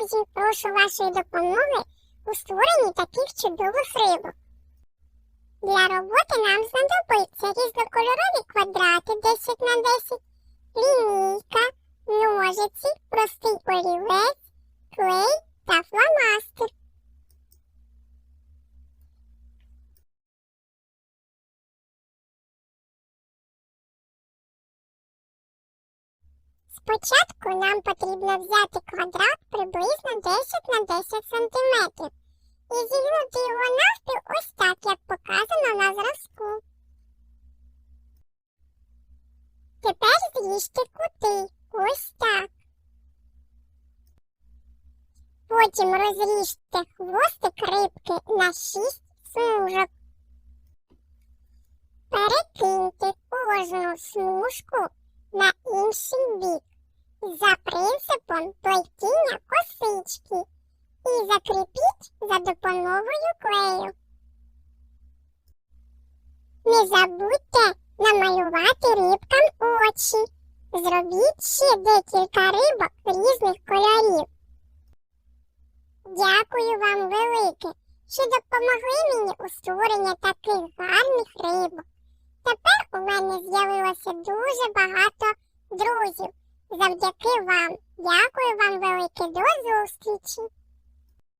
друзі, прошу вашої допомоги у створенні таких чудових рибок. Для роботи нам знадобиться різнокольорові квадрати 10 на 10, лінійка, ножиці, простий олівець, клей та фломастер. Спочатку нам потрібно взяти квадрат приблизно 10 на 10 см і зігнути його навпіл ось так, як показано на зразку. Тепер зріжте кути ось так. Потім розріжте хвостик рибки на 6 смужок. Перекиньте кожну смужку на інший бік за принципом плетіння косички і закріпіть за допомогою клею. Не забудьте намалювати рибкам очі. Зробіть ще декілька рибок різних кольорів. Дякую вам велике, що допомогли мені у створенні таких гарних рибок. Тепер мене з'явилося дуже багато друзів. Завдяки вам. Дякую вам велике. До зустрічі!